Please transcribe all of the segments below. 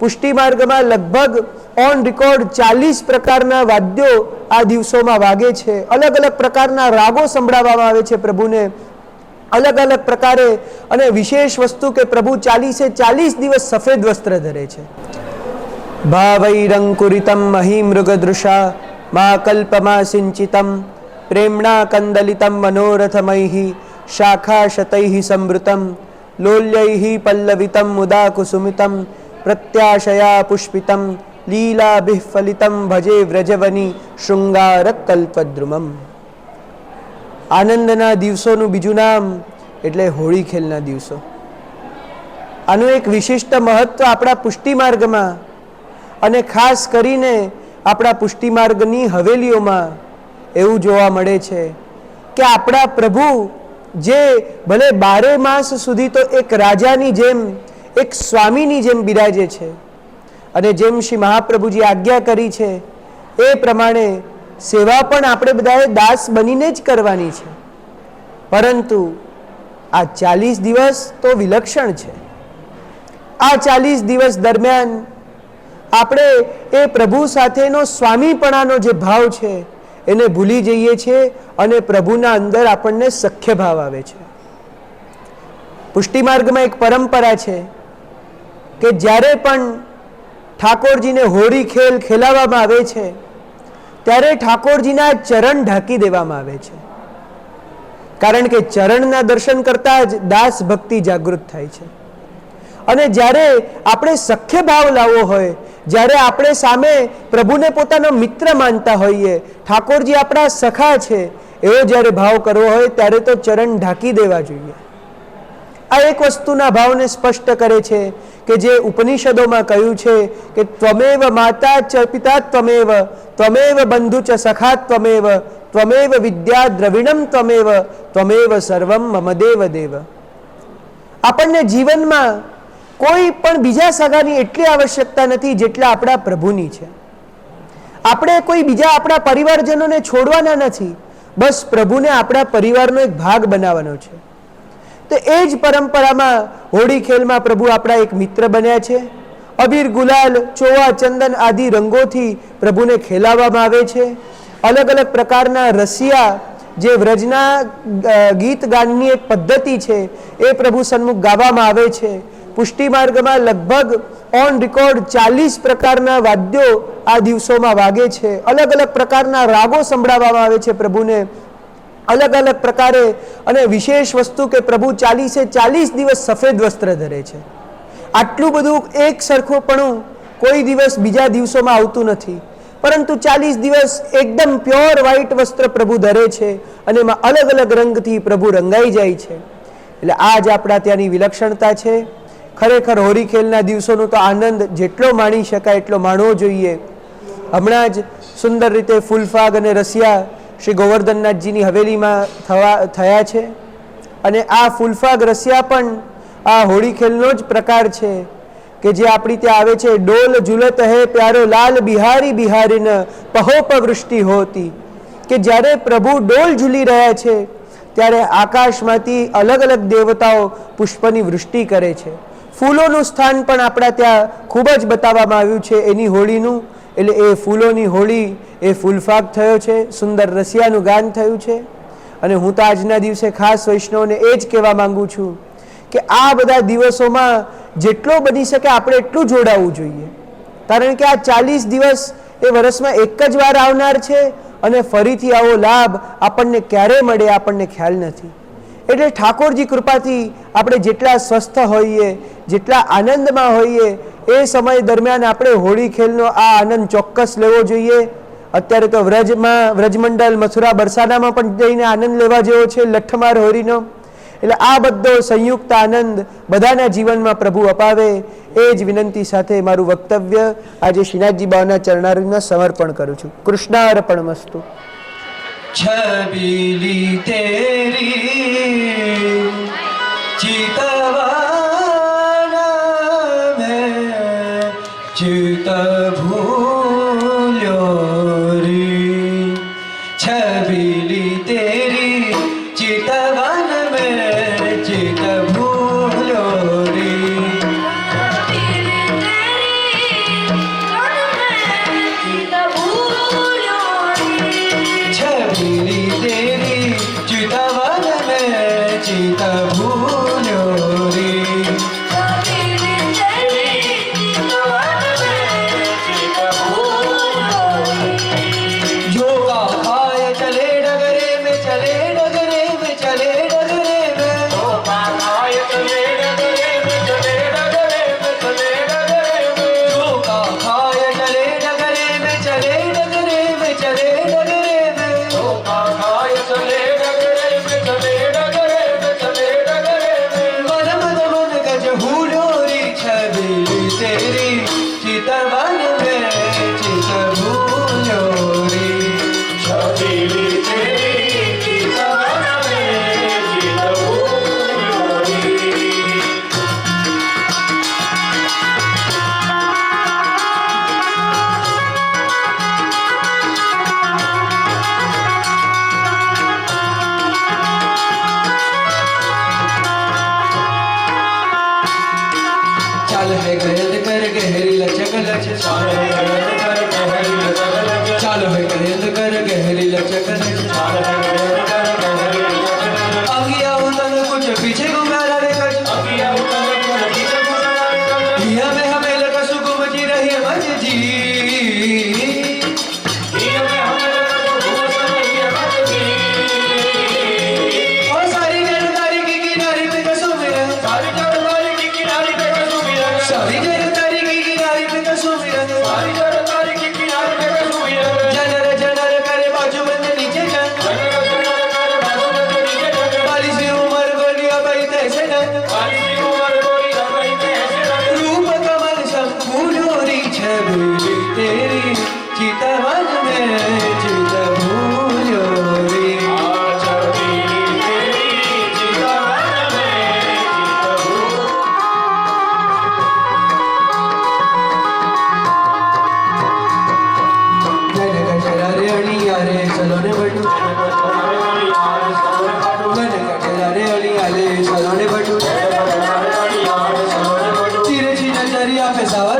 પુષ્ટિ માર્ગમાં લગભગ ઓન રેકોર્ડ ચાલીસ પ્રકારના વાદ્યો આ દિવસોમાં વાગે છે. અલગ અલગ પ્રકારના રાગો સંભળાવવામાં આવે છે પ્રભુને. અલગ અલગ પ્રકારે અને વિશેષ વસ્તુ કે પ્રભુ ચાલીસે ચાલીસ દિવસ સફેદ વસ્ત્ર ધરે છે. ભાવૈરંકુરિતમ મહિમૃગદૃશા મા કલ્પમાં સિંચિતમ પ્રેમણા કંદલિતમ મનોરથમૈ શાખા શતૈ સંવૃતમ લોલ્યૈ પલ્લવિતમ મુદા કુસુમિતમ પ્રત્યાશયા પુષ્પિતમ લીલાભિઃ ફલિતમ ભજે વ્રજવની શૃંગારકલ્પદ્રુમમ આનંદના દિવસોનું બીજું નામ એટલે હોળી ખેલના દિવસો આનું એક વિશિષ્ટ મહત્વ આપણા પુષ્ટિ માર્ગમાં અને ખાસ કરીને આપણા પુષ્ટિ માર્ગની હવેલીઓમાં એવું જોવા મળે છે કે આપણા પ્રભુ જે ભલે બારે માસ સુધી તો એક રાજાની જેમ એક સ્વામીની જેમ બિરાજે છે. અને જેમ શ્રી મહાપ્રભુજી આજ્ઞા કરી છે, એ પ્રમાણે સેવા પણ આપણે બધાએ દાસ બનીને જ કરવાની છે. પરંતુ આ ચાલીસ દિવસ તો વિલક્ષણ છે. આ ચાલીસ દિવસ દરમિયાન આપણે એ પ્રભુ સાથેનો સ્વામીપણાનો જે ભાવ છે, એને ભૂલી જઈએ છીએ અને પ્રભુના અંદર આપણને સખ્ય ભાવ આવે છે. પુષ્ટિ માર્ગમાં એક પરંપરા છે કે જ્યારે પણ ઠાકોરજીને હોળી ખેલ ખેલાવવામાં આવે છે, ત્યારે ઠાકોરજીના ચરણ ઢાંકી દેવામાં આવે છે. કારણ કે ચરણના દર્શન કરતા જ દાસ ભક્તિ જાગૃત થાય છે. અને જ્યારે આપણે સખ્ય ભાવ લાવવો હોય, જ્યારે આપણે સામે પ્રભુને પોતાનો મિત્ર માનતા હોઈએ, ઠાકોરજી આપણા સખા છે, એવો જ્યારે ભાવ કરવો હોય, ત્યારે તો ચરણ ઢાંકી દેવા જોઈએ. આ એક વસ્તુના ભાવને સ્પષ્ટ કરે છે કે જે ઉપનિષદોમાં કહ્યું છે કે ત્વમેવ માતા ચ પિતા ત્વમેવ ત્વમેવ બંધુ ચ સખા ત્વમેવ ત્વમેવ વિદ્યા દ્રવિણમ ત્વમેવ ત્વમેવ સર્વમ મમ દેવ દેવ. આપણને જીવનમાં કોઈ પણ બીજા સગાની એટલી આવશ્યકતા નથી જેટલા આપણા પ્રભુની છે. આપણે કોઈ બીજા આપણા પરિવારજનોને છોડવાના નથી. બસ પ્રભુને આપણા પરિવારનો એક ભાગ બનાવવાનો છે. તો એ જ પરંપરામાં હોળી ખેલમાં પ્રભુ આપણા એક મિત્ર બન્યા છે. અબીર ગુલાલ, ચોવા, ચંદન આદિ રંગોથી પ્રભુને ખેલાવવામાં આવે છે. અલગ અલગ પ્રકારના રસિયા, જે વ્રજના ગીત ગાનની એક પદ્ધતિ છે, એ પ્રભુ સન્મુખ ગાવામાં આવે છે. પુષ્ટિ માર્ગમાં લગભગ ઓન રેકોર્ડ ચાલીસ પ્રકારના વાદ્યો આ દિવસોમાં વાગે છે. અલગ અલગ પ્રકારના રાગો સંભળાવવામાં આવે છે પ્રભુને. અલગ અલગ પ્રકારે અને વિશેષ વસ્તુ કે પ્રભુ ચાલીસે ચાલીસ દિવસ સફેદ વસ્ત્ર ધરે છે. આટલું બધું એક સરખુંપણું કોઈ દિવસ બીજા દિવસોમાં આવતું નથી. પરંતુ ચાલીસ દિવસ એકદમ પ્યોર વ્હાઇટ વસ્ત્ર પ્રભુ ધરે છે અને એમાં અલગ અલગ રંગથી પ્રભુ રંગાઈ જાય છે. એટલે આ જ આપણા ત્યાંની વિલક્ષણતા છે. ખરેખર હોરી ખેલના દિવસોનો તો આનંદ જેટલો માણી શકાય એટલો માણવો જોઈએ. હમણાં જ સુંદર રીતે ફૂલફાગ અને રસિયા શ્રી ગોવર્ધનનાથજીની હવેલીમાં થવા, થયા છે. અને આ ફૂલફાગ રસિયા પણ આ હોળી ખેલનો જ પ્રકાર છે કે જે આપણી ત્યાં આવે છે. ડોલ ઝુલત હે પ્યારો લાલ બિહારી બિહારીન પહોપવૃષ્ટિ હોતી. કે જ્યારે પ્રભુ ડોલ ઝૂલી રહ્યા છે, ત્યારે આકાશમાંથી અલગ અલગ દેવતાઓ પુષ્પની વૃષ્ટિ કરે છે. ફૂલોનું સ્થાન પણ આપણા ત્યાં ખૂબ જ બતાવવામાં આવ્યું છે. એની હોળીનું એટલે એ ફૂલોની હોળી, એ ફૂલફાક થયો છે, સુંદર રસિયાનું ગાન થયું છે. અને હું તો આજના દિવસે ખાસ વૈષ્ણવને એ જ કહેવા માંગુ છું કે આ બધા દિવસોમાં જેટલો બની શકે આપણે એટલું જોડાવવું જોઈએ. કારણ કે આ ચાલીસ દિવસ એ વર્ષમાં એક જ વાર આવનાર છે અને ફરીથી આવો લાભ આપણને ક્યારે મળે આપણને ખ્યાલ નથી. એટલે ઠાકોરજી કૃપાથી આપણે જેટલા સ્વસ્થ હોઈએ, જેટલા આનંદમાં હોઈએ, એ સમય દરમિયાન આપણે હોળી ખેલનો આ આનંદ ચોક્કસ લેવો જોઈએ. અત્યારે તો વ્રજમાં વ્રજમંડળ મથુરા બરસાનામાં પણ જઈને આનંદ લેવા જેવો છે લઠ્ઠમાર હોળીનો. એટલે આ બધો સંયુક્ત આનંદ બધાના જીવનમાં પ્રભુ અપાવે, એ જ વિનંતી સાથે મારું વક્તવ્ય. આજે શ્રીનાથજી બાવાના ચરણારીમાં સમર્પણ કરું છું. કૃષ્ણાર્પણ મસ્તુ. छबीली तेरी चितवाना में चित empezaba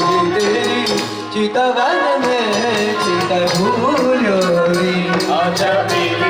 छबी तेरी चितवन में चित भूलोरी आचर तेरी तेरी